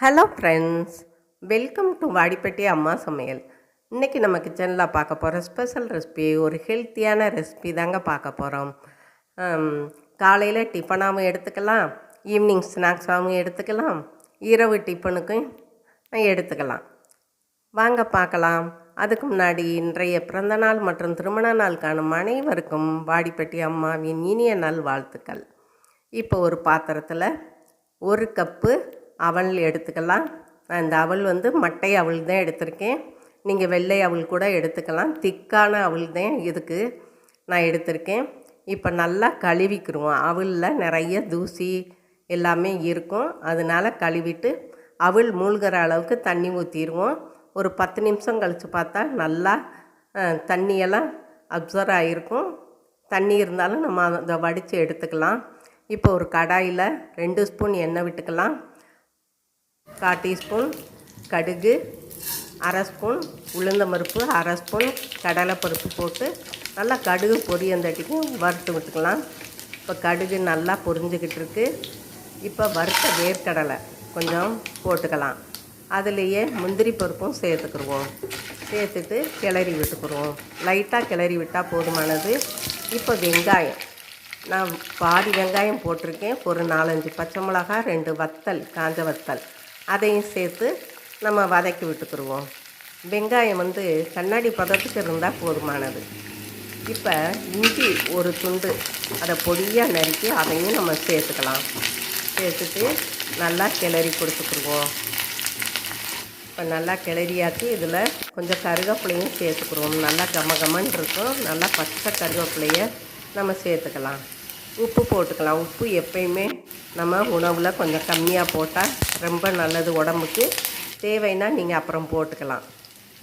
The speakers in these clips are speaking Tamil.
Hello friends welcome to Vadipatti அம்மா சமையல். இன்றைக்கி நம்ம கிச்சனில் பார்க்க போகிற ஸ்பெஷல் ரெசிபி ஒரு ஹெல்த்தியான ரெசிபி தாங்க பார்க்க போகிறோம் காலையில் டிஃபனாகவும் எடுத்துக்கலாம் ஈவினிங் ஸ்நாக்ஸாகவும் எடுத்துக்கலாம் இரவு டிஃபனுக்கும் எடுத்துக்கலாம். வாங்க பார்க்கலாம். அதுக்கு முன்னாடி இன்றைய பிறந்தநாள் மற்றும் திருமண நாள் காணும் அனைவருக்கும் வாடிப்பட்டி அம்மாவின் இனிய நல் வாழ்த்துக்கள் இப்போ ஒரு பாத்திரத்தில் ஒரு கப்பு அவள் எடுத்துக்கலாம். நான் இந்த வந்து மட்டை அவள் தான் எடுத்திருக்கேன். நீங்கள் வெள்ளை அவள் கூட எடுத்துக்கலாம். திக்கான அவள் தான் இதுக்கு நான் எடுத்திருக்கேன். இப்போ நல்லா கழுவிக்கிருவோம். அவலில் நிறைய தூசி எல்லாமே இருக்கும். அதனால கழுவிட்டு அவள் மூழ்கிற அளவுக்கு தண்ணி ஊற்றிடுவோம் ஒரு பத்து நிமிஷம் கழித்து பார்த்தா நல்லா தண்ணியெல்லாம் அப்சர்வ் ஆகிருக்கும் தண்ணி இருந்தாலும் நம்ம அதை வடித்து எடுத்துக்கலாம். இப்போ ஒரு கடாயில் ரெண்டு ஸ்பூன் எண்ணெய் விட்டுக்கலாம். கால் டீஸ்பூன் கடுகு அரை ஸ்பூன் உளுந்தம்பருப்பு அரை ஸ்பூன் கடலைப்பருப்பு போட்டு நல்லா கடுகு பொரியந்தட்டிக்கு வறுத்து விட்டுக்கலாம். இப்போ கடுகு நல்லா பொரிஞ்சுக்கிட்டு இருக்கு. இப்போ வறுத்த வேர்க்கடலை கொஞ்சம் போட்டுக்கலாம். அதுலேயே முந்திரி பருப்பும் சேர்த்துக்கிடுவோம் சேர்த்துட்டு கிளறி விட்டுக்கிடுவோம் லைட்டாக கிளறி விட்டால் போதுமானது. இப்போ வெங்காயம். நான் பாதி வெங்காயம் போட்டிருக்கேன். ஒரு நாலஞ்சு பச்சை மிளகாய் ரெண்டு வத்தல் காஞ்ச வத்தல். அதையும் சேர்த்து நம்ம வதக்கி விட்டுக்குருவோம். வெங்காயம் வந்து கண்ணாடி பதத்துக்கு இருந்தால் போதுமானது. இப்போ இஞ்சி ஒரு துண்டு அதை பொடியாக நறுக்கி அதையும் நம்ம சேர்த்துக்கலாம். சேர்த்துட்டு நல்லா கிளறி கொடுத்துக்குருவோம். இப்போ நல்லா கிளறியாக்கி இதில் கொஞ்சம் கருவேப்பிலையும் சேர்த்துக்குருவோம். நல்லா கம கமன்னு இருக்கும். நல்லா பச்சை கருவேப்பிலைய நம்ம சேர்த்துக்கலாம். உப்பு போட்டுக்கலாம். உப்பு எப்பயுமே நம்ம உணவில் கொஞ்சம் கம்மியாக போட்டால் ரொம்ப நல்லது உடம்புக்கு. தேவைன்னா நீங்கள் அப்புறம் போட்டுக்கலாம்.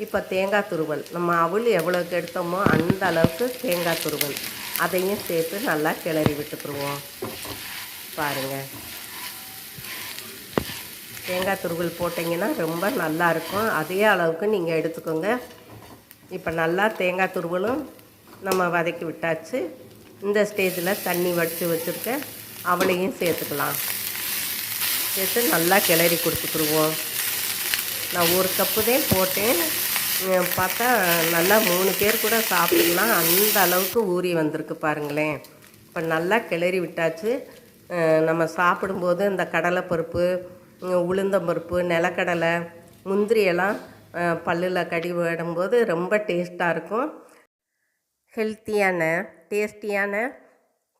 இப்போ தேங்காய் துருவல். நம்ம அவள் எவ்வளோக்கு எடுத்தோமோ அந்த அளவுக்கு தேங்காய் துருவல். அதையும் சேர்த்து நல்லா கிளறி விட்டுக்குருவோம். பாருங்கள் தேங்காய் துருவல் போட்டிங்கன்னா ரொம்ப நல்லா இருக்கும். அதே அளவுக்கு நீங்கள் எடுத்துக்கோங்க. இப்போ நல்லா தேங்காய் துருவலும் நம்ம வதக்கி விட்டாச்சு. இந்த ஸ்டேஜில் தண்ணி வடித்து வச்சுருக்க அவளையும் சேர்த்துக்கலாம். சேர்த்து நல்லா கிளறி கொடுத்துக்குருவோம். நான் ஒரு கப்பு தான் போட்டேன். பார்த்தா நல்லா மூணு பேர் கூட சாப்பிட்டுக்கலாம். அந்த அளவுக்கு ஊறி வந்திருக்கு பாருங்களேன். இப்போ நல்லா கிளறி விட்டாச்சு. நம்ம சாப்பிடும்போது இந்த கடலைப்பருப்பு உளுந்தம்பருப்பு நிலக்கடலை முந்திரி எல்லாம் பல்லில் கடி விடும்போது ரொம்ப டேஸ்ட்டாக இருக்கும். ஹெல்த்தியான டேஸ்டியான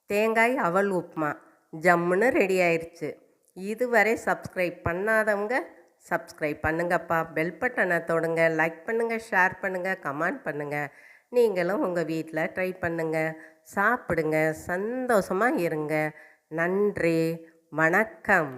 தேங்காய் அவல் உப்புமா ஜம்முன்னு ரெடி ஆயிடுச்சு இதுவரை சப்ஸ்கிரைப் பண்ணாதவங்க சப்ஸ்கிரைப் பண்ணுங்கப்பா. பெல் பட்டனை தொடுங்க லைக் பண்ணுங்கள் ஷேர் பண்ணுங்கள் கமெண்ட் பண்ணுங்கள் நீங்களும் உங்கள் வீட்டில் ட்ரை பண்ணுங்கள் சாப்பிடுங்க சந்தோஷமாக இருங்க. நன்றி வணக்கம்.